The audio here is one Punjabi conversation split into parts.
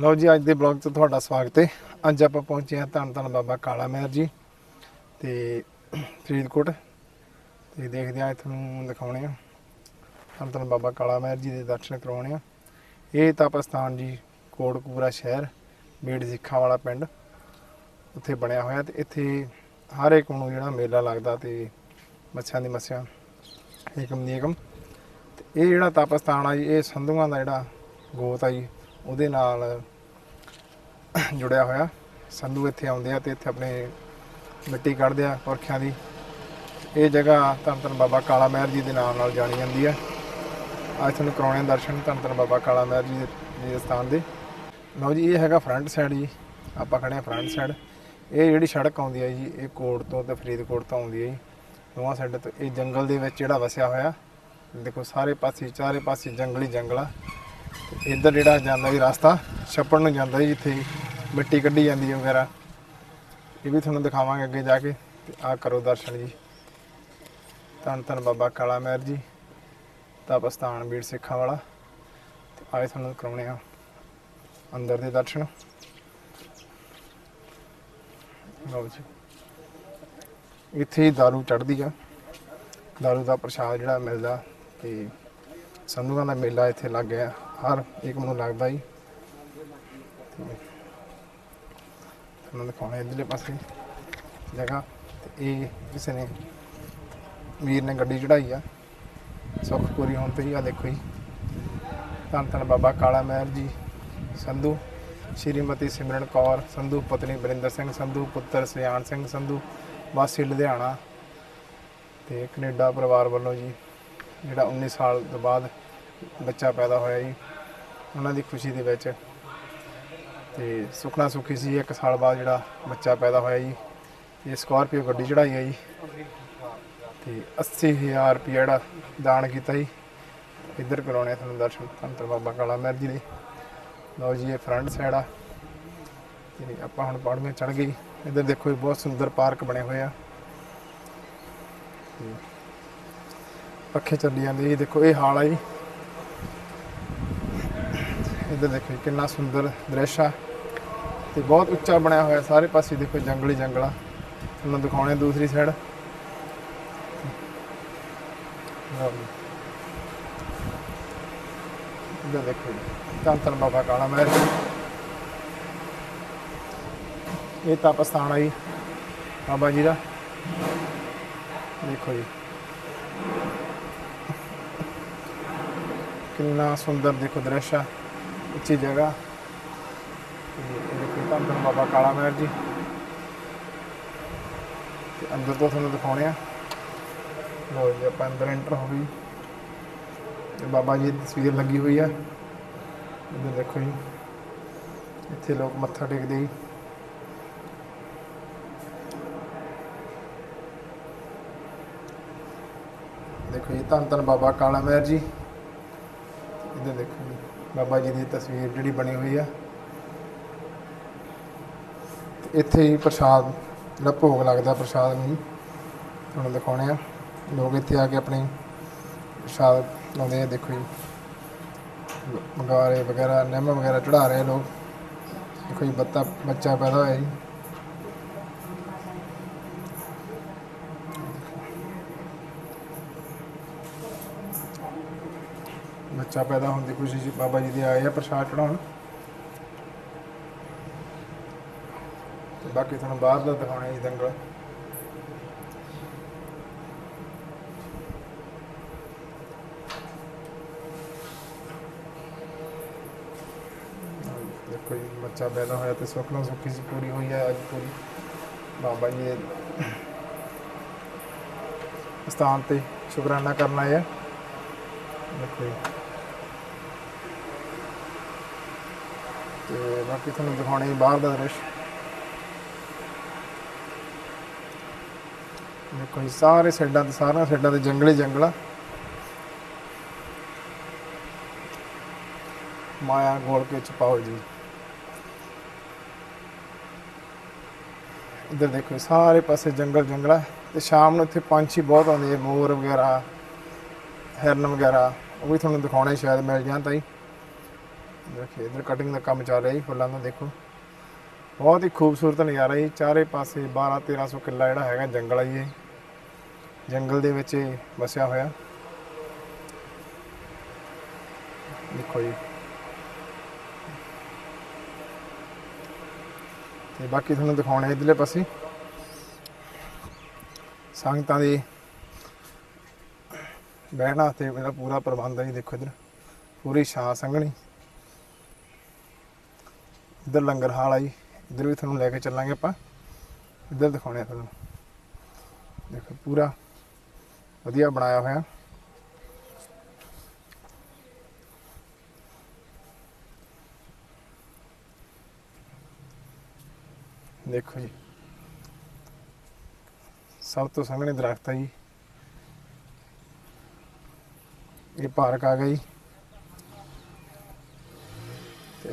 ਲਓ ਜੀ, ਅੱਜ ਦੇ ਬਲੌਗ 'ਚ ਤੁਹਾਡਾ ਸਵਾਗਤ ਹੈ। ਅੱਜ ਆਪਾਂ ਪਹੁੰਚੇ ਹਾਂ ਧੰਨ ਧੰਨ ਬਾਬਾ ਕਾਲਾ ਮਹਿਰ ਜੀ ਤੇ ਫਰੀਦਕੋਟ। ਤੇ ਦੇਖਦੇ ਹਾਂ ਤੁਹਾਨੂੰ ਦਿਖਾਉਣੇ ਆ ਧੰਨ ਧੰਨ ਬਾਬਾ ਕਾਲਾ ਮਹਿਰ ਜੀ ਦੇ ਦਰਸ਼ਨ ਕਰਾਉਣੇ ਆ ਇਹ ਤਪਸਥਾਨ ਜੀ, ਕੋਟਕਪੂਰਾ ਸ਼ਹਿਰ, ਬੀੜ ਸਿੱਖਾਂ ਵਾਲਾ ਪਿੰਡ। ਉੱਥੇ ਬਣਿਆ ਹੋਇਆ ਤੇ ਇੱਥੇ ਹਰ ਇੱਕ ਨੂੰ ਜਿਹੜਾ ਮੇਲਾ ਲੱਗਦਾ ਤੇ ਮੱਛਾਂ ਦੀ ਮੱਛਾਂ ਏਕਮ ਦੀ ਏਕਮ। ਤੇ ਇਹ ਜਿਹੜਾ ਤਪ ਸਥਾਨ ਆ ਜੀ, ਇਹ ਸੰਧੂਆਂ ਦਾ ਜਿਹੜਾ ਗੋਤ ਆ ਜੀ ਉਹਦੇ ਨਾਲ ਜੁੜਿਆ ਹੋਇਆ। ਸੰਧੂ ਇੱਥੇ ਆਉਂਦੇ ਆ ਤੇ ਇੱਥੇ ਆਪਣੇ ਮਿੱਟੀ ਕੱਢਦੇ ਆ ਪੁਰਖਿਆਂ ਦੀ। ਇਹ ਜਗ੍ਹਾ ਧੰਨ ਧੰਨ ਬਾਬਾ ਕਾਲਾ ਮਹਿਰ ਜੀ ਦੇ ਨਾਮ ਨਾਲ ਜਾਣੀ ਜਾਂਦੀ ਹੈ ਅੱਜ ਤੁਹਾਨੂੰ ਕਰਾਉਣੇ ਆ ਦਰਸ਼ਨ ਧੰਨ ਧੰਨ ਬਾਬਾ ਕਾਲਾ ਮਹਿਰ ਜੀ ਦੇ ਸਥਾਨ ਦੇ। ਲਓ ਜੀ, ਇਹ ਹੈਗਾ ਫਰੰਟ ਸਾਈਡ ਜੀ। ਆਪਾਂ ਖੜੇ ਆ ਫਰੰਟ ਸਾਈਡ। ਇਹ ਜਿਹੜੀ ਸੜਕ ਆਉਂਦੀ ਹੈ ਜੀ, ਇਹ ਕੋਟ ਤੋਂ ਤੇ ਫਰੀਦਕੋਟ ਤੋਂ ਆਉਂਦੀ ਹੈ ਜੀ। ਦੋਵਾਂ ਸਾਈਡ ਤੋਂ ਇਹ ਜੰਗਲ ਦੇ ਵਿੱਚ ਜਿਹੜਾ ਵਸਿਆ ਹੋਇਆ। ਦੇਖੋ, ਸਾਰੇ ਪਾਸੇ, ਚਾਰੇ ਪਾਸੇ ਜੰਗਲੀ ਜੰਗਲ ਆ। ਇੱਧਰ ਜਿਹੜਾ ਜਾਂਦਾ ਜੀ ਰਸਤਾ, ਛੱਪੜ ਨੂੰ ਜਾਂਦਾ ਜੀ ਜਿੱਥੇ ਮਿੱਟੀ ਕੱਢੀ ਜਾਂਦੀ ਹੈ ਵਗੈਰਾ। ਇਹ ਵੀ ਤੁਹਾਨੂੰ ਦਿਖਾਵਾਂਗੇ ਅੱਗੇ ਜਾ ਕੇ, ਤੇ ਆ ਕਰੋ ਦਰਸ਼ਨ ਜੀ। ਧੰਨ ਧੰਨ ਬਾਬਾ ਕਾਲਾ ਮਹਿਰ ਜੀ ਤਪ ਸਥਾਨ ਬੀੜ ਸਿੱਖਾਂ ਵਾਲਾ। ਤੇ ਆਏ ਤੁਹਾਨੂੰ ਕਰਾਉਣੇ ਆ ਅੰਦਰ ਦੇ ਦਰਸ਼ਨ। ਲਓ ਜੀ। ਇੱਥੇ ਦਾਰੂ ਚੜ੍ਹਦੀ ਆ। ਦਾਰੂ ਦਾ ਪ੍ਰਸ਼ਾਦ ਜਿਹੜਾ ਮਿਲਦਾ, ਤੇ ਸੰਧੂਆਂ ਦਾ ਮੇਲਾ ਇੱਥੇ ਲੱਗ ਗਿਆ। ਹਰ ਇੱਕ ਮੈਨੂੰ ਲੱਗਦਾ ਹੀ ਤੁਹਾਨੂੰ ਦਿਖਾਉਣਾ ਇਧਰਲੇ ਪਾਸੇ ਜਗ੍ਹਾ। ਤੇ ਇਹ ਕਿਸੇ ਨੇ ਵੀਰ ਨੇ ਗੱਡੀ ਚੜਾਈ ਆ। ਸੁੱਖ ਪੂਰੀ ਹੋਣ ਤੇ ਹੀ ਆ ਦੇਖੋ ਜੀ। ਧੰਨ ਧੰਨ ਬਾਬਾ ਕਾਲਾ ਮਹਿਰ ਜੀ, ਸੰਧੂ, ਸ਼੍ਰੀਮਤੀ ਸਿਮਰਨ ਕੌਰ, ਸੰਧੂ ਪਤਨੀ ਬਰਿੰਦਰ ਸਿੰਘ ਸੰਧੂ, ਪੁੱਤਰ ਸਿਆਣ ਸਿੰਘ ਸੰਧੂ, ਵਾਸੀ ਲੁਧਿਆਣਾ ਤੇ ਕੈਨੇਡਾ ਪਰਿਵਾਰ ਵੱਲੋਂ ਜੀ, ਜਿਹੜਾ 19 ਸਾਲ ਤੋਂ ਬਾਅਦ ਬੱਚਾ ਪੈਦਾ ਹੋਇਆ ਜੀ, ਉਹਨਾਂ ਦੀ ਖੁਸ਼ੀ ਦੇ ਵਿੱਚ। ਤੇ ਸੁਖਣਾ ਸੁਖੀ ਸੀ, ਇੱਕ ਸਾਲ ਬਾਅਦ ਜਿਹੜਾ ਬੱਚਾ ਪੈਦਾ ਹੋਇਆ ਜੀ ਇਹ ਸਕਾਰਪੀਓ ਗੱਡੀ ਚੜਾਈ ਹੈ ਜੀ। ਤੇ 80000 ਰੁਪਏ ਜਿਹੜਾ ਦਾਨ ਕੀਤਾ ਜੀ। ਇੱਧਰ ਕਰਾਉਣੇ ਆ ਤੁਹਾਨੂੰ ਦਰਸ਼ਨ ਧੰਨ ਬਾਬਾ ਕਾਲਾ ਮਹਿਰ ਜੀ ਦੇ। ਲਓ ਜੀ, ਇਹ ਫਰੰਟ ਸਾਈਡ ਆ। ਤੇ ਆਪਾਂ ਹੁਣ ਪਹਾੜੀਆਂ ਚੜ ਗਏ। ਇੱਧਰ ਦੇਖੋ ਇਹ ਬਹੁਤ ਸੁੰਦਰ ਪਾਰਕ ਬਣੇ ਹੋਏ ਆ। ਪੱਖੇ ਚੱਲੀ ਜਾਂਦੇ ਜੀ, ਦੇਖੋ ਇਹ ਹਾਲ ਆ ਜੀ। ਇੱਧਰ ਦੇਖੋ ਜੀ, ਕਿੰਨਾ ਸੁੰਦਰ ਦ੍ਰਿਸ਼ ਆ। ਤੇ ਬਹੁਤ ਉੱਚਾ ਬਣਿਆ ਹੋਇਆ, ਸਾਰੇ ਪਾਸੇ ਦੇਖੋ ਜੰਗਲੀ ਜੰਗਲਾ। ਤੁਹਾਨੂੰ ਦਿਖਾਉਣੇ ਦੂਸਰੀ ਸਾਈਡ ਇੱਧਰ ਦੇਖੋ ਜੀ, ਧੰਨ ਧੰਨ ਬਾਬਾ ਕਾਲਾ ਮਹਿਰ ਇਹ ਤਪ ਸਥਾਨ ਆ ਜੀ, ਬਾਬਾ ਜੀ ਦਾ। ਦੇਖੋ ਜੀ। ਕਿੰਨਾ ਸੁੰਦਰ ਦੇਖੋ ਦ੍ਰਿਸ਼ ਆ। ਉੱਚੀ ਜਗ੍ਹਾ। ਤੇ ਇਹ ਦੇਖੋ ਧੰਨ ਧੰਨ ਬਾਬਾ ਕਾਲਾ ਮਹਿਰ ਜੀ। ਤੇ ਅੰਦਰ ਤੋਂ ਤੁਹਾਨੂੰ ਦਿਖਾਉਣੇ ਆ। ਲੋ ਜੀ, ਆਪਾਂ ਅੰਦਰ ਐਂਟਰ ਹੋ ਗਏ। ਤੇ ਬਾਬਾ ਜੀ ਦੀ ਤਸਵੀਰ ਲੱਗੀ ਹੋਈ ਆ। ਇੱਧਰ ਦੇਖੋ ਜੀ, ਇੱਥੇ ਲੋਕ ਮੱਥਾ ਟੇਕਦੇ ਜੀ। ਦੇਖੋ ਜੀ, ਧੰਨ ਧੰਨ ਬਾਬਾ ਕਾਲਾ ਮਹਿਰ ਜੀ। ਇੱਧਰ ਦੇਖੋ ਜੀ। ਬਾਬਾ ਜੀ ਦੀ ਤਸਵੀਰ ਜਿਹੜੀ ਬਣੀ ਹੋਈ ਆ। ਇੱਥੇ ਹੀ ਪ੍ਰਸ਼ਾਦ, ਜਿਹੜਾ ਭੋਗ ਲੱਗਦਾ ਪ੍ਰਸ਼ਾਦ ਨੂੰ ਤੁਹਾਨੂੰ ਦਿਖਾਉਣੇ ਆ। ਲੋਕ ਇੱਥੇ ਆ ਕੇ ਆਪਣੇ ਪ੍ਰਸ਼ਾਦ ਲਾਉਂਦੇ ਆ, ਦੇਖੋ ਜੀ। ਮੰਗਾਰੇ ਵਗੈਰਾ, ਨਿੰਮ ਵਗੈਰਾ ਚੜਾ ਰਹੇ ਲੋਕ। ਦੇਖੋ ਜੀ, ਬੱਤਾ, ਬੱਚਾ ਪੈਦਾ ਹੋਇਆ ਜੀ। ਬੱਚਾ ਪੈਦਾ ਹੋਣ ਦੀ ਖੁਸ਼ੀ 'ਚ ਬਾਬਾ ਜੀ ਦੇ ਆਏ ਆ ਪ੍ਰਸ਼ਾਦ ਚੜਾਉਣ ਤੇ ਬਾਕੀ ਤੁਹਾਨੂੰ ਬਾਹਰ ਦਾ ਦਿਖਾਉਣਾ ਜੀ ਦੰਗਲ। ਦੇਖੋ ਬੱਚਾ ਪੈਦਾ ਹੋਇਆ ਤੇ ਸੁੱਖ ਨਾਲ ਸੁੱਖੀ ਸੀ ਪੂਰੀ ਹੋਈ ਹੈ ਅੱਜ ਪੂਰੀ। ਬਾਬਾ ਜੀ ਦੇ ਸਥਾਨ ਤੇ ਸ਼ੁਕਰਾਨਾ ਕਰਨਾ ਆਏ ਆ। ਦੇਖੋ ਤੇ ਬਾਕੀ ਤੁਹਾਨੂੰ ਦਿਖਾਉਣੇ ਬਾਹਰ ਦਾ ਦ੍ਰਿਸ਼। ਦੇਖੋ ਜੀ, ਸਾਰੇ ਸਾਈਡਾਂ ਤੇ, ਸਾਰੀਆਂ ਸਾਈਡਾਂ ਤੇ ਜੰਗਲੇ ਜੰਗਲਾ। ਮਾਇਆ ਗੋਲ ਕੇ ਛਪਾਓ ਜੀ। ਇੱਧਰ ਦੇਖੋ ਸਾਰੇ ਪਾਸੇ ਜੰਗਲ ਜੰਗਲਾ। ਤੇ ਸ਼ਾਮ ਨੂੰ ਇੱਥੇ ਪੰਛੀ ਬਹੁਤ ਆਉਂਦੇ ਮੋਰ ਵਗੈਰਾ, ਹਿਰਨ ਵਗੈਰਾ। ਉਹ ਵੀ ਤੁਹਾਨੂੰ ਦਿਖਾਉਣੇ ਸ਼ਾਇਦ ਮਿਲ ਜਾਣ ਤਾਂ ਹੀ ਦੇਖੋ, ਇਧਰ ਕਟਿੰਗ ਦਾ ਕੰਮ ਚੱਲ ਰਿਹਾ ਜੀ, ਫੁੱਲਾਂ ਦਾ ਦੇਖੋ। ਬਹੁਤ ਹੀ ਖੂਬਸੂਰਤ ਨਜ਼ਾਰਾ ਜੀ, ਚਾਰੇ ਪਾਸੇ 12 1300 ਕਿੱਲਾ ਜਿਹੜਾ ਹੈਗਾ ਜੰਗਲ ਆ ਜੀ ਇਹ। ਜੰਗਲ ਦੇ ਵਿੱਚ ਵਸਿਆ ਹੋਇਆ। ਦੇਖੋ ਜੀ। ਤੇ ਬਾਕੀ ਤੁਹਾਨੂੰ ਦਿਖਾਉਣੇ ਇਧਰਲੇ ਪਾਸੇ। ਸੰਗਤਾਂ ਦੇ ਬਹਿਣਾ ਤੇ ਮੇਰਾ ਪੂਰਾ ਪ੍ਰਬੰਧ ਹੈ ਜੀ, ਦੇਖੋ ਇਧਰ। ਪੂਰੀ ਛਾਂ ਸੰਘਣੀ। ਇੱਧਰ ਲੰਗਰ ਹਾਲ ਆ ਜੀ। ਇੱਧਰ ਵੀ ਤੁਹਾਨੂੰ ਲੈ ਕੇ ਚੱਲਾਂਗੇ ਆਪਾਂ। ਇੱਧਰ ਦਿਖਾਉਣੇ ਆ ਤੁਹਾਨੂੰ। ਦੇਖੋ, ਪੂਰਾ ਵਧੀਆ ਬਣਾਇਆ ਹੋਇਆ। ਦੇਖੋ ਜੀ। ਸਭ ਤੋਂ ਸੰਘਣੇ ਦਰਖਤ ਆ ਜੀ। ਇਹ ਪਾਰਕ ਆ ਗਿਆ ਜੀ ਤੇ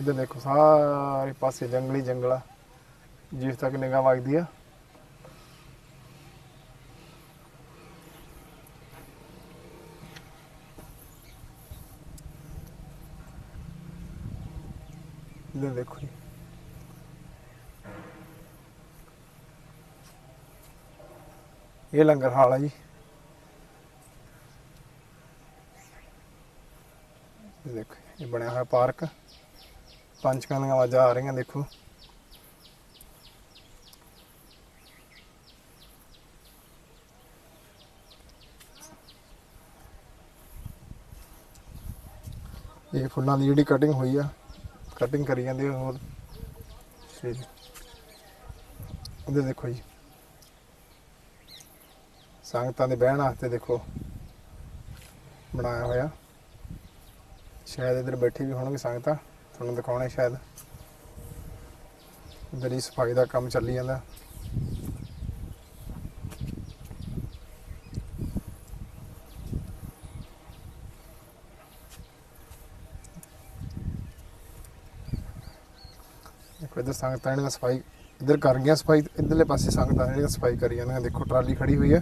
ਇੱਧਰ ਦੇਖੋ, ਸਾਰੇ ਪਾਸੇ ਜੰਗਲੀ ਜੰਗਲਾ। ਜਿਸ ਤੱਕ ਨਿਗਾਹ ਵਗਦੀ ਆ। ਇੱਧਰ ਦੇਖੋ ਜੀ। ਇਹ ਲੰਗਰ ਹਾਲ ਆ ਜੀ। ਦੇਖੋ ਇਹ ਬਣਿਆ ਹੋਇਆ ਪਾਰਕ। ਪੰਚਕਾਂ ਦੀਆਂ ਆਵਾਜ਼ਾਂ ਆ ਰਹੀਆਂ, ਦੇਖੋ। ਇਹ ਫੁੱਲਾਂ ਦੀ ਜਿਹੜੀ ਕਟਿੰਗ ਹੋਈ ਆ ਕਟਿੰਗ ਕਰੀ ਜਾਂਦੇ ਆ ਹੋਰ। ਠੀਕ ਉਹਦੇ ਦੇਖੋ ਜੀ। ਸੰਗਤਾਂ ਦੇ ਬਹਿਣ ਵਾਸਤੇ ਦੇਖੋ, ਬਣਾਇਆ ਹੋਇਆ। ਸ਼ਾਇਦ ਇਧਰ ਬੈਠੀ ਵੀ ਹੋਣਗੇ ਸੰਗਤਾਂ। ਤੁਹਾਨੂੰ ਦਿਖਾਉਣੇ ਸ਼ਾਇਦ। ਇਧਰ ਸਫ਼ਾਈ ਦਾ ਕੰਮ ਚੱਲੀ ਜਾਂਦਾ। ਦੇਖੋ ਇਧਰ ਸੰਗਤਾਂ ਜਿਹੜੀਆਂ ਸਫ਼ਾਈ, ਇਧਰ ਕਰ ਗਈਆਂ ਸਫ਼ਾਈ, ਇਧਰਲੇ ਪਾਸੇ ਸੰਗਤਾਂ ਜਿਹੜੀਆਂ ਸਫ਼ਾਈ ਕਰੀ ਜਾਂਦੀਆਂ। ਦੇਖੋ ਟਰਾਲੀ ਖੜੀ ਹੋਈ ਹੈ।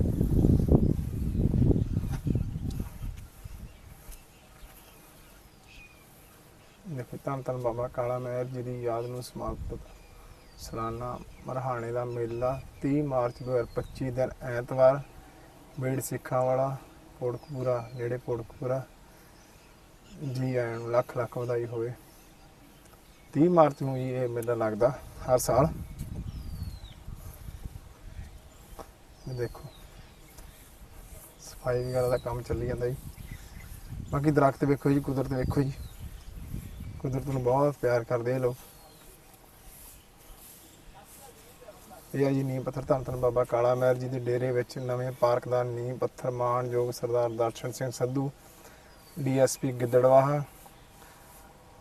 ਦੇਖੋ ਧੰਨ ਬਾਬਾ ਕਾਲਾ ਮਹਿਰ ਜੀ ਦੀ ਯਾਦ ਨੂੰ ਸਮਰਪਿਤ ਸਾਲਾਨਾ ਮਰਹਾਣੇ ਦਾ ਮੇਲਾ 30 ਮਾਰਚ 2025 ਦਿਨ ਐਤਵਾਰ, ਬੇੜ ਸਿੱਖਾਂ ਵਾਲਾ ਕੋੜਕਪੂਰਾ ਨੇੜੇ ਕੋੜਕਪੂਰਾ ਜੀ ਆਇਆਂ ਨੂੰ ਲੱਖ ਲੱਖ ਵਧਾਈ ਹੋਵੇ। 30 ਮਾਰਚ ਨੂੰ ਹੀ ਇਹ ਮੇਲਾ ਲੱਗਦਾ ਹਰ ਸਾਲ। ਇਹ ਦੇਖੋ, ਸਫ਼ਾਈ ਵਗੈਰਾ ਦਾ ਕੰਮ ਚੱਲੀ ਜਾਂਦਾ ਜੀ। ਬਾਕੀ ਦਰਖਤ ਵੇਖੋ ਜੀ, ਕੁਦਰਤ ਵੇਖੋ ਜੀ। ਕੁਦਰਤ ਨੂੰ ਬਹੁਤ ਪਿਆਰ ਕਰਦੇ ਇਹ ਲੋਕ। ਇਹ ਆ ਜੀ ਨੀਂਹ ਪੱਥਰ ਧੰਨ ਧੰਨ ਬਾਬਾ ਕਾਲਾ ਮਹਿਰ ਜੀ ਦੇ ਡੇਰੇ ਵਿੱਚ ਨਵੇਂ ਪਾਰਕ ਦਾ ਨੀਂਹ ਪੱਥਰ ਮਾਨਯੋਗ ਸਰਦਾਰ ਦਰਸ਼ਨ ਸਿੰਘ ਸੰਧੂ, ਡੀਐਸਪੀ ਗਿੱਦੜਵਾਹਾ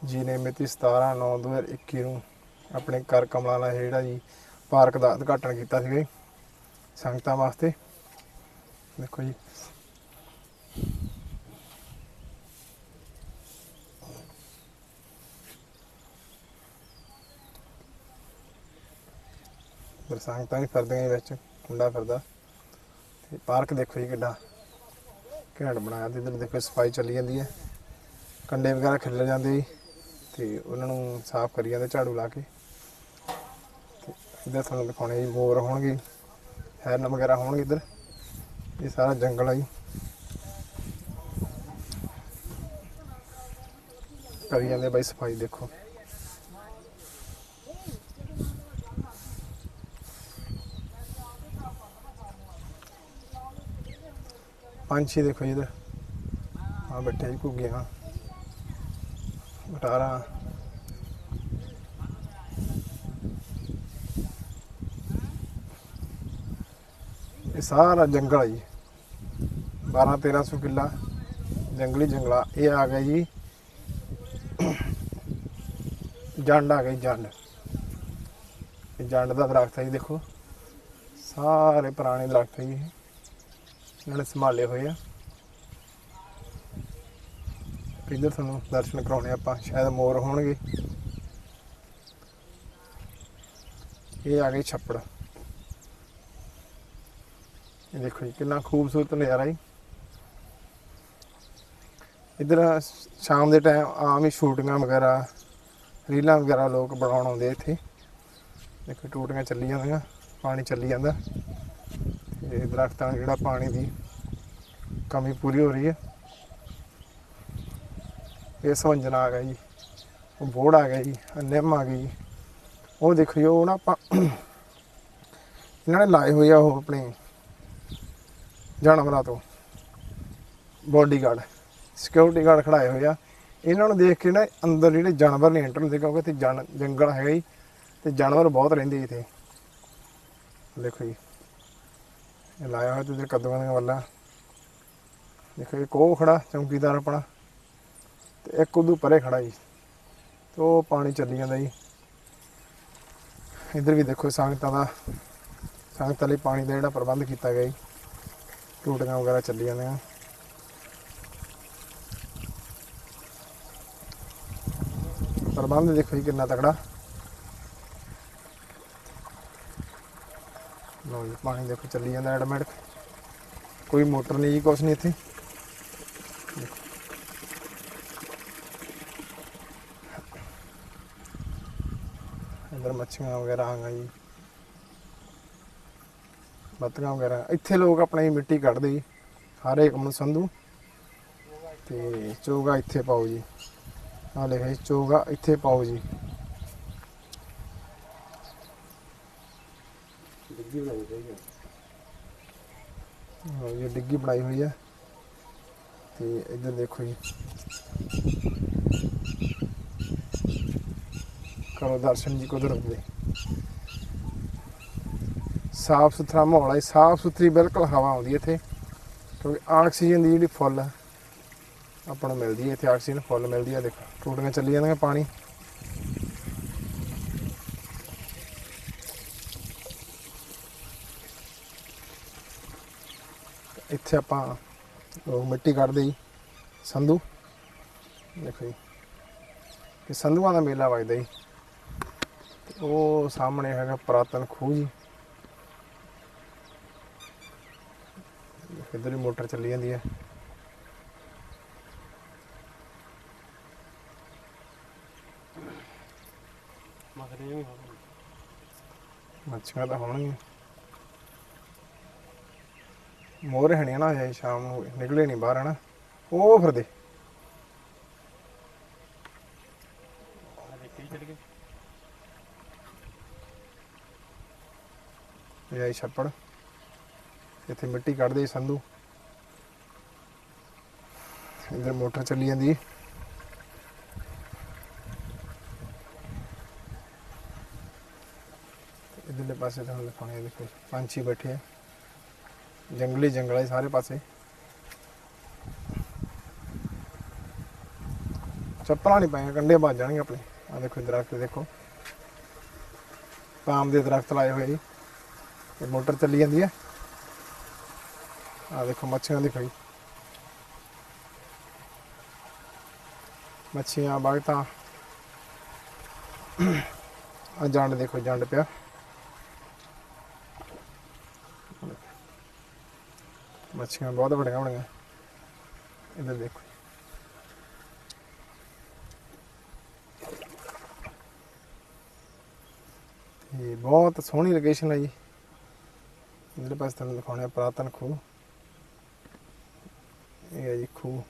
ਜੀ ਨੇ ਮਿਤੀ 17/9/2021 ਨੂੰ ਆਪਣੇ ਕਰ ਕਮਲਾਂ ਨਾਲ ਜਿਹੜਾ ਜੀ ਪਾਰਕ ਦਾ ਉਦਘਾਟਨ ਕੀਤਾ ਸੀਗਾ ਸੰਗਤਾਂ ਵਾਸਤੇ। ਦੇਖੋ ਜੀ ਫਿਰ ਵੀ ਫਿਰਦੀਆਂ ਵਿੱਚ, ਮੁੰਡਾ ਫਿਰਦਾ। ਤੇ ਪਾਰਕ ਦੇਖੋ ਜੀ ਕਿੱਡਾ, ਘੈਂਟ ਬਣਾਇਆ ਤੇ ਇਧਰ ਦੇਖੋ ਸਫ਼ਾਈ ਚੱਲੀ ਜਾਂਦੀ ਹੈ। ਕੰਡੇ ਵਗੈਰਾ ਖਿੱਲਰ ਜਾਂਦੇ ਜੀ, ਤੇ ਉਹਨਾਂ ਨੂੰ ਸਾਫ਼ ਕਰੀ ਜਾਂਦੇ ਝਾੜੂ ਲਾ ਕੇ। ਤੇ ਇੱਧਰ ਤੁਹਾਨੂੰ ਦਿਖਾਉਣੇ ਜੀ, ਮੋਰ ਹੋਣਗੇ, ਹੈਰਨ ਵਗੈਰਾ ਹੋਣਗੇ ਇੱਧਰ। ਇਹ ਸਾਰਾ ਜੰਗਲ ਆ ਜੀ। ਕਰੀ ਜਾਂਦੇ ਬਾਈ ਸਫ਼ਾਈ, ਦੇਖੋ। ਪੰਛੀ ਦੇਖੋ ਜੀ ਇੱਧਰ। ਆ ਬੈਠੇ ਜੀ ਘੁੱਗੀਆਂ ਗਟਾਰਾਂ ਇਹ ਸਾਰਾ ਜੰਗਲ ਹੈ ਜੀ। 12 1300 ਕਿੱਲਾ ਜੰਗਲੀ ਜੰਗਲਾ ਇਹ ਆ ਗਿਆ ਜੀ। ਜੰਡ ਆ ਗਈ ਜੰਡ। ਇਹ ਜੰਡ ਦਾ ਦਰਖਤ ਹੈ ਜੀ, ਦੇਖੋ। ਸਾਰੇ ਪੁਰਾਣੇ ਦਰਖਤ ਹੈ ਜੀ ਇਹਨਾਂ ਨੇ ਸੰਭਾਲੇ ਹੋਏ ਆ। ਇੱਧਰ ਤੁਹਾਨੂੰ ਦਰਸ਼ਨ ਕਰਾਉਣੇ ਆਪਾਂ, ਸ਼ਾਇਦ ਮੋਰ ਹੋਣਗੇ। ਇਹ ਆ ਗਏ ਛੱਪੜ। ਇਹ ਦੇਖੋ ਜੀ, ਕਿੰਨਾ ਖੂਬਸੂਰਤ ਨਜ਼ਾਰਾ ਜੀ। ਇੱਧਰ ਸ਼ਾਮ ਦੇ ਟਾਈਮ ਆਮ ਹੀ ਸ਼ੂਟਿੰਗਾਂ ਵਗੈਰਾ, ਰੀਲਾਂ ਵਗੈਰਾ ਲੋਕ ਬਣਾਉਣ ਆਉਂਦੇ ਇੱਥੇ। ਦੇਖੋ ਟੂਟੀਆਂ ਚੱਲੀ ਜਾਂਦੀਆਂ ਪਾਣੀ ਚੱਲੀ ਜਾਂਦਾ। ਇਹ ਦਰਖਤਾਂ ਦਾ ਜਿਹੜਾ ਪਾਣੀ ਦੀ ਕਮੀ ਪੂਰੀ ਹੋ ਰਹੀ ਹੈ। ਇਹ ਸਵੰਜਨ ਆ ਗਿਆ ਜੀ ਉਹ ਬੋੜ ਆ ਗਿਆ ਜੀ ਨਿੰਮ ਆ ਗਈ। ਜੀ ਉਹ ਦੇਖੋ ਜੀ ਉਹ ਨਾ ਆਪਾਂ ਇਹਨਾਂ ਨੇ ਲਾਏ ਹੋਏ ਆ ਉਹ ਆਪਣੇ ਜਾਨਵਰਾਂ ਤੋਂ। ਬੋਡੀਗਾਰਡ ਸਿਕਿਉਰਿਟੀ ਗਾਰਡ ਖੜਾਏ ਹੋਏ ਆ। ਇਹਨਾਂ ਨੂੰ ਦੇਖ ਕੇ ਨਾ ਅੰਦਰ ਜਿਹੜੇ ਜਾਨਵਰ ਨਹੀਂ ਐਂਟਰ ਹੁੰਦੇ, ਕਿਉਂਕਿ ਇੱਥੇ ਜਨ ਜੰਗਲ ਹੈਗਾ ਜੀ, ਤੇ ਜਾਨਵਰ ਬਹੁਤ ਰਹਿੰਦੇ ਇੱਥੇ। ਦੇਖੋ ਜੀ। ਇਹ ਲਾਇਆ ਹੋਇਆ ਤੇ ਇਧਰ ਕੱਦੂਆਂ ਦੀਆਂ ਵੱਲਾਂ। ਦੇਖੋ ਇੱਕ ਉਹ ਖੜਾ, ਚੌਂਕੀਦਾਰ ਆਪਣਾ, ਤੇ ਇੱਕ ਉਦੋਂ ਪਰੇ ਖੜਾ ਜੀ। ਤੇ ਉਹ ਪਾਣੀ ਚੱਲੀ ਜਾਂਦਾ ਜੀ। ਇਧਰ ਵੀ ਦੇਖੋ ਸੰਗਤਾਂ ਦਾ, ਸੰਗਤਾਂ ਲਈ ਪਾਣੀ ਦਾ ਜਿਹੜਾ ਪ੍ਰਬੰਧ ਕੀਤਾ ਗਿਆ ਜੀ। ਟੂਟੀਆਂ ਵਗੈਰਾ ਚੱਲੀ ਜਾਂਦੀਆਂ। ਪ੍ਰਬੰਧ ਦੇਖੋ ਜੀ ਕਿੰਨਾ ਤਕੜਾ। ਲੋ ਜੀ, ਪਾਣੀ ਦੇਖੋ ਚੱਲੀ ਜਾਂਦਾ ਐਡਮਿਟ ਕੋਈ ਮੋਟਰ ਨਹੀਂ ਜੀ, ਕੁਛ ਨਹੀਂ ਇੱਥੇ। ਅੰਦਰ ਮੱਛੀਆਂ ਵਗੈਰਾ ਆਂਗਾ ਜੀ। ਬੱਤਕਾਂ ਵਗੈਰਾ। ਇੱਥੇ ਲੋਕ ਆਪਣੀ ਮਿੱਟੀ ਕੱਢਦੇ ਜੀ, ਹਰ ਇੱਕ ਸੰਧੂ। ਤੇ ਚੋਗਾ ਇੱਥੇ ਪਾਓ ਜੀ। ਆ ਲਿਖਿਆ ਜੀ, ਚੋਗਾ ਇੱਥੇ ਪਾਓ ਜੀ। ਡਿੱਗੀ ਬਣਾਈ ਚਾਹੀਦੀ ਲਓ ਜੀ ਡਿੱਗੀ ਬਣਾਈ ਹੋਈ ਹੈ ਤੇ ਇੱਧਰ ਦੇਖੋ ਜੀ। ਕਰੋ ਦਰਸ਼ਨ ਜੀ ਕੁਦਰਤ ਦੇ। ਸਾਫ਼ ਸੁਥਰਾ ਮਾਹੌਲ ਹੈ ਸਾਫ਼ ਸੁਥਰੀ ਬਿਲਕੁਲ ਹਵਾ ਆਉਂਦੀ ਹੈ ਇੱਥੇ। ਕਿਉਂਕਿ ਆਕਸੀਜਨ ਦੀ ਜਿਹੜੀ ਫੁੱਲ ਆਪਾਂ ਨੂੰ ਮਿਲਦੀ ਹੈ ਇੱਥੇ, ਆਕਸੀਜਨ ਫੁੱਲ ਮਿਲਦੀ ਹੈ ਦੇਖੋ। ਟੂਟੀਆਂ ਚੱਲੀ ਜਾਂਦੀਆਂ ਪਾਣੀ। ਇੱਥੇ ਆਪਾਂ ਲੋਕ ਮਿੱਟੀ ਕੱਢਦੇ ਜੀ ਸੰਧੂ। ਦੇਖੋ ਜੀ ਇਹ ਸੰਧੂਆਂ ਦਾ ਮੇਲਾ ਵਜਦਾ ਜੀ। ਉਹ ਸਾਹਮਣੇ ਹੈਗਾ ਪੁਰਾਤਨ ਖੂਹ ਜੀ। ਇੱਧਰ ਹੀ ਮੋਟਰ ਚੱਲੀ ਜਾਂਦੀ ਹੈ। ਮਗਰੇ ਵੀ ਹੋਣਾ ਮੱਛੀਆਂ ਤਾਂ ਹੋਣਗੀਆਂ। ਮੋਰ ਹਣੇ ਨਾ ਜਾਈ ਸ਼ਾਮ ਨੂੰ ਨਿਕਲੇ ਨਹੀਂ ਬਾਹਰ, ਹਨਾ। ਉਹ ਫਿਰਦੇ ਇਹ ਆਈ ਛੱਪੜ। ਇੱਥੇ ਮਿੱਟੀ ਕੱਢਦੇ ਸੰਧੂ। ਇੱਧਰ ਮੋਟਰ ਚੱਲੀ ਜਾਂਦੀ ਹੈ। ਇੱਧਰਲੇ ਪਾਸੇ ਤੁਹਾਨੂੰ ਦਿਖਾਉਣੇ ਆ ਦੇਖੋ, ਪੰਛੀ ਬੈਠੇ ਆ। ਜੰਗਲੀ ਜੰਗਲ ਹੈ ਸਾਰੇ ਪਾਸੇ। ਚੱਪਲਾਂ ਨਹੀਂ ਪਾਈਆਂ ਕੰਡੇ ਵੱਜ ਜਾਣਗੇ ਆਪਣੇ। ਆ ਦੇਖੋ ਦਰਖਤ, ਦੇਖੋ। ਪਾਮ ਦੇ ਦਰਖਤ ਲਾਏ ਹੋਏ ਜੀ। ਇਹ ਮੋਟਰ ਚੱਲੀ ਜਾਂਦੀ ਹੈ ਆ ਦੇਖੋ ਮੱਛੀਆਂ ਦੀ ਫਈ ਮੱਛੀਆਂ ਬਾਗਤਾ। ਆ ਜੰਡ ਦੇਖੋ, ਜੰਡ ਪਿਆ। ਮੱਛੀਆਂ ਬਹੁਤ ਬੜੀਆਂ ਬੜੀਆਂ ਇੱਧਰ ਦੇਖੋ ਇਹ ਬਹੁਤ ਸੋਹਣੀ ਲੋਕੇਸ਼ਨ ਹੈ ਜੀ। ਇਹਦੇ ਪਾਸੇ ਤੁਹਾਨੂੰ ਦਿਖਾਉਣੇ ਆ ਪੁਰਾਤਨ ਖੂਹ। ਇਹ ਹੈ ਜੀ ਖੂਹ।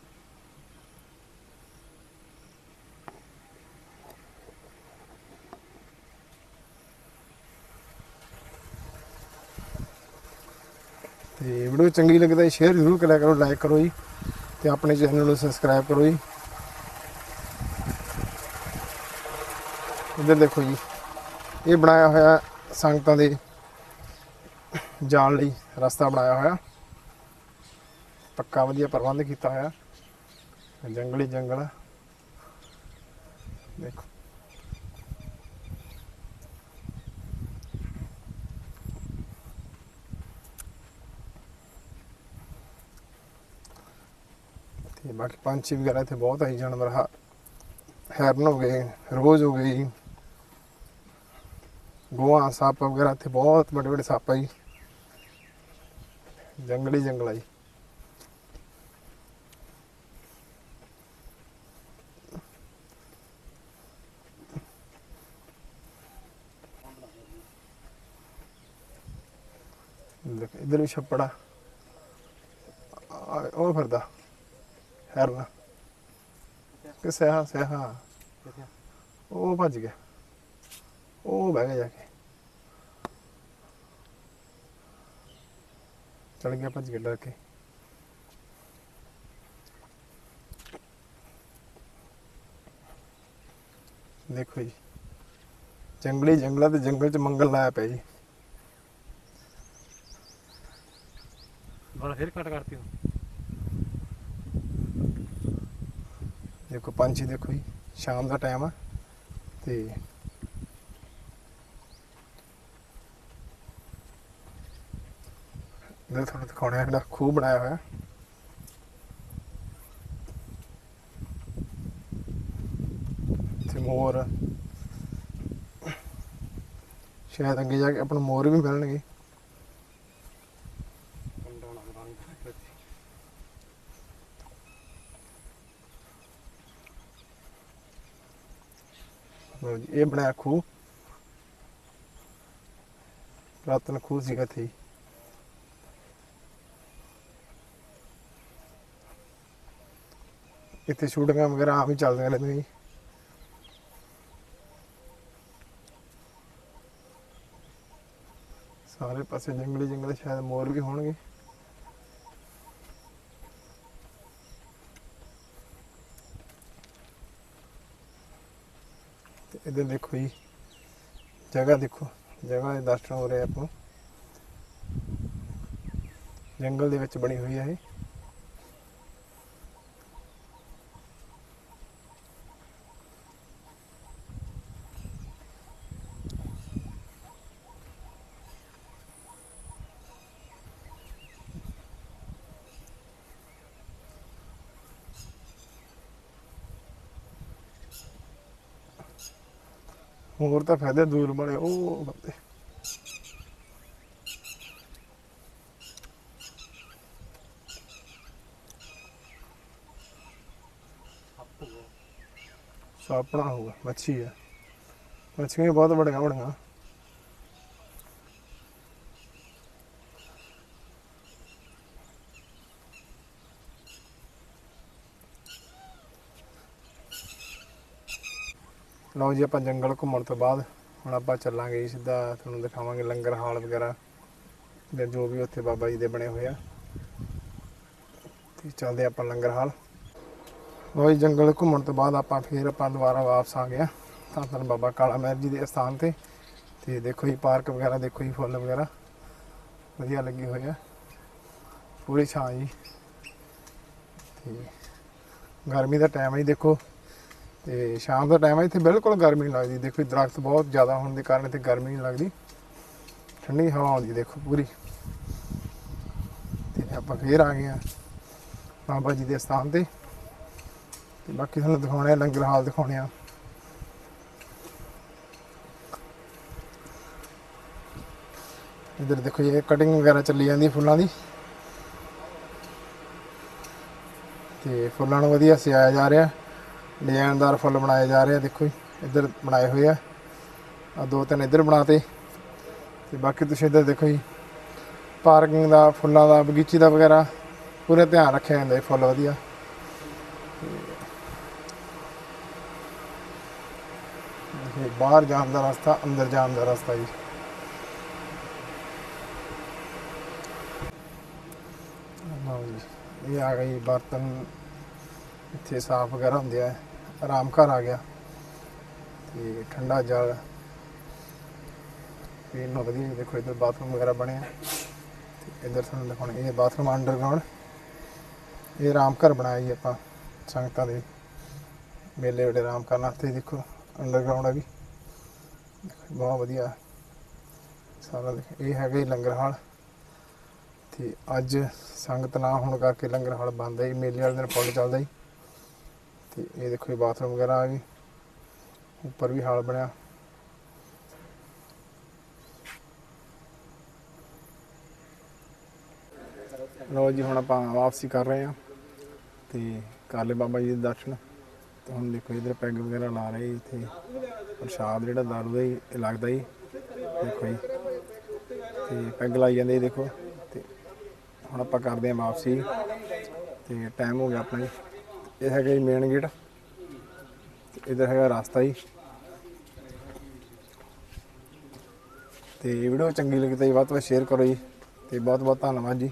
ਤੇ ਵੀਡੀਓ ਚੰਗੀ ਲੱਗਦਾ ਹੈ ਸ਼ੇਅਰ ਜ਼ਰੂਰ ਕਰਿਆ ਕਰੋ ਲਾਈਕ ਕਰੋ ਜੀ ਤੇ ਆਪਣੇ ਚੈਨਲ ਨੂੰ ਸਬਸਕ੍ਰਾਈਬ ਕਰੋ ਜੀ। ਇੱਧਰ ਦੇਖੋ ਜੀ, ਇਹ ਬਣਾਇਆ ਹੋਇਆ ਸੰਗਤਾਂ ਦੇ ਜਾਣ ਲਈ ਰਸਤਾ ਬਣਾਇਆ ਹੋਇਆ। ਪੱਕਾ ਵਧੀਆ ਪ੍ਰਬੰਧ ਕੀਤਾ ਹੋਇਆ। ਜੰਗਲੀ ਜੰਗਲ। ਦੇਖੋ। ਬਾਕੀ ਪੰਛੀ ਵਗੈਰਾ ਇੱਥੇ ਬਹੁਤ ਆਈ ਜਾਨਵਰ, ਹਾ, ਹੈਰਨ ਹੋ ਗਏ, ਰੋਜ਼ ਹੋ ਗਈ ਗੋਆ ਸੱਪ ਵਗੈਰਾ ਇੱਥੇ ਬਹੁਤ ਵੱਡੇ ਵੱਡੇ ਸੱਪ ਆਈ ਜੰਗਲੀ ਜੰਗਲ ਆਈ ਇਧਰ ਵੀ ਛੱਪੜਾ ਉਹ ਫਿਰਦਾ। ਹੈਰਨਾ ਕਿ ਸਹਾ ਸਹਾ ਉਹ ਭੱਜ ਗਿਆ। ਉਹ ਬਹਿ ਗਿਆ ਜਾ ਕੇ। ਚੜ ਗਿਆ ਭੱਜ ਗਿਆ ਡਰ ਕੇ। ਦੇਖੋ ਜੀ। ਜੰਗਲੀ ਜੰਗਲਾਂ ਤੇ ਜੰਗਲ ਚ ਮੰਗਲ ਲਾਇਆ ਪਿਆ ਜੀ। ਵਾਲਾ ਫਿਰ ਕੱਟ ਕਰਤੀ ਹੁਣ ਦੇਖੋ ਪੰਛੀ ਦੇਖੋ ਜੀ, ਸ਼ਾਮ ਦਾ ਟਾਈਮ ਆ, ਤੇ ਇਹ ਤੁਹਾਨੂੰ ਦਿਖਾਉਣਾ ਜਿਹੜਾ ਖੂਹ ਬਣਾਇਆ ਹੋਇਆ। ਤੇ ਮੋਰ, ਸ਼ਾਇਦ ਅੱਗੇ ਜਾ ਕੇ ਆਪਾਂ ਨੂੰ ਮੋਰ ਵੀ ਮਿਲਣਗੇ ਕੰਡਾ ਨਾ ਬਣਾਉਣੀ ਪੈਂਦੀ। ਲਓ ਜੀ ਇਹ ਬਣਾਇਆ ਖੂਹ। ਪੁਰਾਤਨ ਖੂਹ ਸੀਗਾ ਇੱਥੇ ਇੱਥੇ ਸ਼ੂਟਿੰਗਾਂ ਵਗੈਰਾ ਆਮ ਹੀ ਚੱਲਦੀਆਂ ਰਹਿੰਦੀਆਂ ਜੀ। ਸਾਰੇ ਪਾਸੇ ਜੰਗਲੀ ਜੰਗਲ ਸ਼ਾਇਦ ਮੋਰ ਵੀ ਹੋਣਗੇ। ਇੱਧਰ ਦੇਖੋ ਜੀ। ਜਗ੍ਹਾ ਦੇਖੋ, ਜਗ੍ਹਾ ਦੇ ਦਰਸ਼ਨ ਹੋ ਰਹੇ ਆਪਾਂ। ਜੰਗਲ ਦੇ ਵਿੱਚ ਬਣੀ ਹੋਈ ਹੈ ਇਹ। ਹੋਰ ਤਾਂ ਫਾਇਦੇ ਦੂਰ ਬਣੇ, ਉਹ ਬੰਦੇ। ਸੱਪ ਸਾਪਣਾ ਹੋਊਗਾ, ਮੱਛੀ ਹੈ ਮੱਛੀਆਂ ਵੀ ਬਹੁਤ ਵੱਡੀਆਂ ਵੱਡੀਆਂ ਲਓ ਜੀ ਆਪਾਂ ਜੰਗਲ ਘੁੰਮਣ ਤੋਂ ਬਾਅਦ ਹੁਣ ਆਪਾਂ ਚੱਲਾਂਗੇ ਜੀ ਸਿੱਧਾ ਤੁਹਾਨੂੰ ਦਿਖਾਵਾਂਗੇ ਲੰਗਰ ਹਾਲ ਵਗੈਰਾ ਜਾਂ ਜੋ ਵੀ ਉੱਥੇ ਬਾਬਾ ਜੀ ਦੇ ਬਣੇ ਹੋਏ ਆ। ਤੇ ਚੱਲਦੇ ਆਪਾਂ ਲੰਗਰ ਹਾਲ। ਲਓ ਜੀ, ਜੰਗਲ ਘੁੰਮਣ ਤੋਂ ਬਾਅਦ ਆਪਾਂ ਫੇਰ ਆਪਾਂ ਦੁਬਾਰਾ ਵਾਪਸ ਆ ਗਏ ਆ। ਤਾਂ ਬਾਬਾ ਕਾਲਾ ਮਹਿਰ ਜੀ ਦੇ ਸਥਾਨ ਤੇ। ਤੇ ਦੇਖੋ ਜੀ, ਪਾਰਕ ਵਗੈਰਾ, ਦੇਖੋ ਜੀ ਫੁੱਲ ਵਗੈਰਾ। ਵਧੀਆ ਲੱਗੇ ਹੋਏ ਆ। ਪੂਰੀ ਛਾਂ ਜੀ। ਤੇ ਗਰਮੀ ਦਾ ਟਾਈਮ ਹੈ ਜੀ, ਦੇਖੋ। ਤੇ ਸ਼ਾਮ ਦਾ ਟਾਈਮ ਹੈ ਇੱਥੇ ਬਿਲਕੁਲ ਗਰਮੀ ਨਹੀਂ ਲੱਗਦੀ। ਦੇਖੋ ਜੀ ਦਰਖਤ ਬਹੁਤ ਜ਼ਿਆਦਾ ਹੋਣ ਦੇ ਕਾਰਨ ਇੱਥੇ ਗਰਮੀ ਨਹੀਂ ਲੱਗਦੀ। ਠੰਡੀ ਹਵਾ ਆਉਂਦੀ ਦੇਖੋ ਪੂਰੀ। ਤੇ ਆਪਾਂ ਫੇਰ ਆ ਗਏ ਆ ਬਾਬਾ ਜੀ ਦੇ ਸਥਾਨ ਤੇ। ਤੇ ਬਾਕੀ ਤੁਹਾਨੂੰ ਦਿਖਾਉਣੇ ਆ, ਲੰਗਰ ਹਾਲ ਦਿਖਾਉਣੇ ਆ। ਇਧਰ ਦੇਖੋ ਜੀ ਕਟਿੰਗ ਵਗੈਰਾ ਚੱਲੀ ਜਾਂਦੀ ਫੁੱਲਾਂ ਦੀ। ਤੇ ਫੁੱਲਾਂ ਨੂੰ ਵਧੀਆ ਸਿਆਇਆ ਜਾ ਰਿਹਾ। ਡਿਜ਼ਾਈਨਦਾਰ ਫੁੱਲ ਬਣਾਏ ਜਾ ਰਹੇ ਆ, ਦੇਖੋ ਜੀ, ਇੱਧਰ ਬਣਾਏ ਹੋਏ ਆ। ਆ ਦੋ ਤਿੰਨ ਇੱਧਰ ਬਣਾਤੇ। ਤੇ ਬਾਕੀ ਤੁਸੀਂ ਇੱਧਰ ਦੇਖੋ ਜੀ, ਪਾਰਕਿੰਗ ਦਾ, ਫੁੱਲਾਂ ਦਾ, ਬਗੀਚੀ ਦਾ ਵਗੈਰਾ, ਪੂਰਾ ਧਿਆਨ ਰੱਖਿਆ ਜਾਂਦਾ ਜੀ, ਫੁੱਲ ਵਧੀਆ। ਇਹ ਬਾਹਰ ਜਾਣ ਦਾ ਰਸਤਾ, ਅੰਦਰ ਜਾਣ ਦਾ ਰਸਤਾ ਜੀ। ਜੀ, ਇਹ ਆ ਗਈ ਬਰਤਨ। ਇੱਥੇ ਸਾਫ਼ ਵਗੈਰਾ ਹੁੰਦੇ ਆ, ਆਰਾਮ ਘਰ ਆ ਗਿਆ। ਤੇ ਠੰਡਾ ਜਲ। ਪੀਣ ਨੂੰ ਵਧੀਆ ਦੇਖੋ ਇੱਧਰ ਬਾਥਰੂਮ ਵਗੈਰਾ ਬਣਿਆ ਤੇ ਇੱਧਰ ਤੁਹਾਨੂੰ ਦਿਖਾਉਣਾ, ਇਹ ਬਾਥਰੂਮ ਅੰਡਰਗਰਾਉਂਡ। ਇਹ ਆਰਾਮ ਘਰ ਬਣਾਇਆ ਜੀ ਆਪਾਂ, ਸੰਗਤਾਂ ਦੇ। ਮੇਲੇ ਵੇਲੇ ਆਰਾਮ ਕਰਨ ਵਾਸਤੇ ਦੇਖੋ, ਅੰਡਰਗਰਾਉਂਡ ਹੈ ਵੀ। ਬਹੁਤ ਵਧੀਆ। ਸਾਰਾ ਇਹ ਹੈਗਾ ਜੀ ਲੰਗਰ ਹਾਲ। ਤੇ ਅੱਜ ਸੰਗਤ ਨਾ ਹੋਣ ਕਰਕੇ ਲੰਗਰ ਹਾਲ ਬੰਦ ਹੈ ਜੀ, ਮੇਲੇ ਵਾਲੇ ਦਿਨ ਫੁੱਲ ਚੱਲਦਾ ਜੀ। ਤੇ ਇਹ ਦੇਖੋ ਇਹ ਬਾਥਰੂਮ ਵਗੈਰਾ ਆ ਗਈ। ਉੱਪਰ ਵੀ ਹਾਲ ਬਣਿਆ। ਲੋ ਜੀ, ਹੁਣ ਆਪਾਂ ਵਾਪਸੀ ਕਰ ਰਹੇ ਹਾਂ। ਤੇ ਕਰ ਬਾਬਾ ਜੀ ਦੇ ਦਰਸ਼ਨ। ਤੇ ਹੁਣ ਦੇਖੋ ਇਧਰ ਪੈਗ ਵਗੈਰਾ ਲਾ ਰਹੇ ਇੱਥੇ ਪ੍ਰਸ਼ਾਦ ਜਿਹੜਾ ਦਾਰੂ ਦਾ ਹੀ ਲੱਗਦਾ ਜੀ। ਦੇਖੋ ਜੀ। ਤੇ ਪੈਗ ਲਾਈ ਜਾਂਦੇ ਜੀ, ਦੇਖੋ। ਹੁਣ ਆਪਾਂ ਕਰਦੇ ਹਾਂ ਵਾਪਸੀ। ਤੇ ਟਾਈਮ ਹੋ ਗਿਆ ਆਪਣਾ ਜੀ। ਇਹ ਹੈਗਾ ਜੀ ਮੇਨ ਗੇਟ ਇਧਰ ਹੈਗਾ ਰਸਤਾ ਜੀ। ਤੇ ਵੀਡੀਓ ਚੰਗੀ ਲੱਗੀ ਤਾਂ ਜੀ ਵੱਧ ਤੋਂ ਵੱਧ ਸ਼ੇਅਰ ਕਰੋ ਜੀ। ਤੇ ਬਹੁਤ ਬਹੁਤ ਧੰਨਵਾਦ ਜੀ।